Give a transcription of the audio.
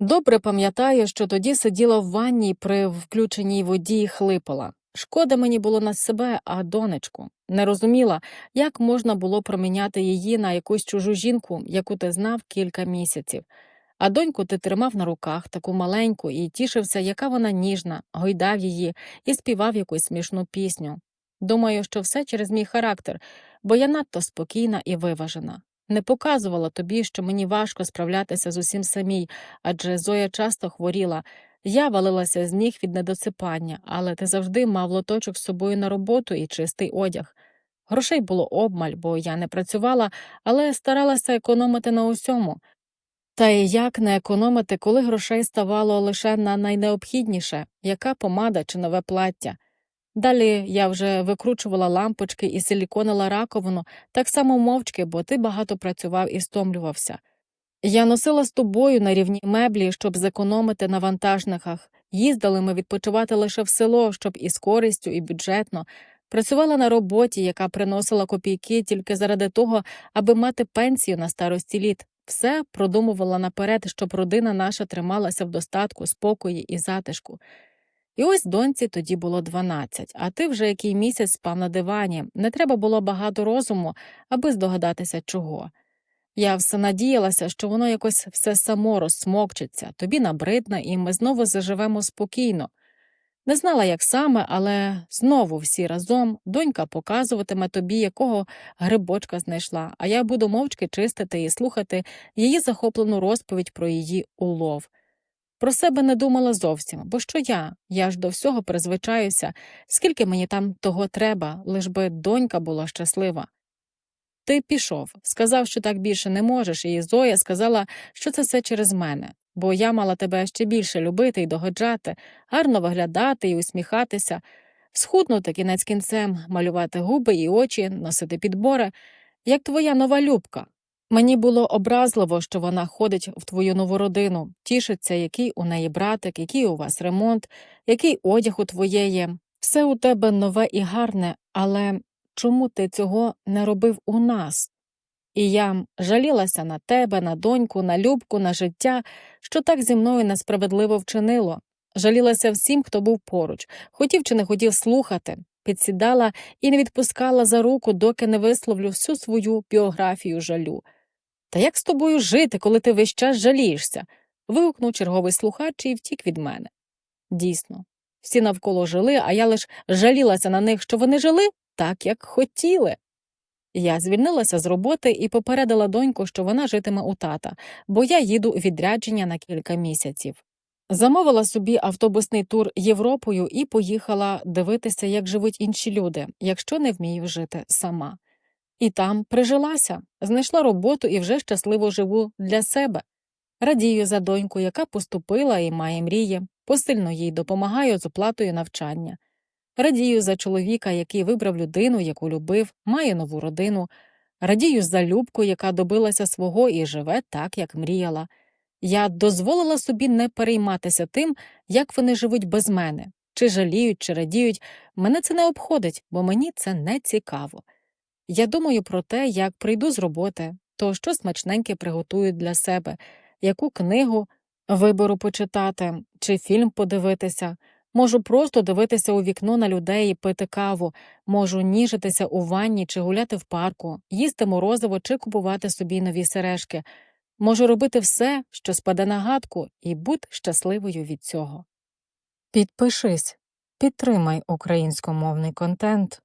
Добре пам'ятаю, що тоді сиділа в ванні при включеній воді і хлипала. Шкода мені було на себе, а донечку. Не розуміла, як можна було проміняти її на якусь чужу жінку, яку ти знав кілька місяців. А доньку ти тримав на руках таку маленьку і тішився, яка вона ніжна, гойдав її і співав якусь смішну пісню. Думаю, що все через мій характер, бо я надто спокійна і виважена. Не показувала тобі, що мені важко справлятися з усім самій, адже Зоя часто хворіла. Я валилася з ніг від недосипання, але ти завжди мав лоточок з собою на роботу і чистий одяг. Грошей було обмаль, бо я не працювала, але старалася економити на усьому. Та і як не економити, коли грошей ставало лише на найнеобхідніше яка помада чи нове плаття. Далі я вже викручувала лампочки і силіконила раковину, так само мовчки, бо ти багато працював і стомлювався. Я носила з тобою на рівні меблі, щоб зекономити на вантажниках. Їздили ми відпочивати лише в село, щоб і з користю, і бюджетно. Працювала на роботі, яка приносила копійки тільки заради того, аби мати пенсію на старості літ. Все продумувала наперед, щоб родина наша трималася в достатку, спокої і затишку. І ось доньці тоді було 12, а ти вже який місяць спав на дивані. Не треба було багато розуму, аби здогадатися чого. Я все надіялася, що воно якось все само розсмокчеться, тобі набридне, і ми знову заживемо спокійно. Не знала, як саме, але знову всі разом донька показуватиме тобі, якого грибочка знайшла, а я буду мовчки чистити і слухати її захоплену розповідь про її улов. Про себе не думала зовсім, бо що я? Я ж до всього призвичаюся, скільки мені там того треба, лиш би донька була щаслива. Ти пішов, сказав, що так більше не можеш, і Зоя сказала, що це все через мене, бо я мала тебе ще більше любити і догоджати, гарно виглядати і усміхатися, схуднути кінець кінцем, малювати губи і очі, носити підбори, як твоя нова любка. Мені було образливо, що вона ходить в твою нову родину, тішиться, який у неї братик, який у вас ремонт, який одяг у твоєї. Все у тебе нове і гарне, але чому ти цього не робив у нас? І я жалілася на тебе, на доньку, на любку, на життя, що так зі мною несправедливо вчинило. Жалілася всім, хто був поруч, хотів чи не хотів слухати, підсідала і не відпускала за руку, доки не висловлю всю свою біографію жалю. Та як з тобою жити, коли ти весь час жалієшся? вигукнув черговий слухач і втік від мене. Дійсно, всі навколо жили, а я лиш жалілася на них, що вони жили так, як хотіли. Я звільнилася з роботи і попередила доньку, що вона житиме у тата, бо я їду у відрядження на кілька місяців. Замовила собі автобусний тур Європою і поїхала дивитися, як живуть інші люди, якщо не вмію жити сама. І там прижилася, знайшла роботу і вже щасливо живу для себе. Радію за доньку, яка поступила і має мрії, посильно їй допомагаю з оплатою навчання. Радію за чоловіка, який вибрав людину, яку любив, має нову родину. Радію за Любку, яка добилася свого і живе так, як мріяла. Я дозволила собі не перейматися тим, як вони живуть без мене, чи жаліють, чи радіють. Мене це не обходить, бо мені це не цікаво. Я думаю про те, як прийду з роботи, то що смачненьке приготую для себе, яку книгу виберу почитати, чи фільм подивитися. Можу просто дивитися у вікно на людей і пити каву, можу ніжитися у ванні чи гуляти в парку, їсти морозиво чи купувати собі нові сережки. Можу робити все, що спаде на гадку, і будь щасливою від цього. Підпишись, підтримай українськомовний контент.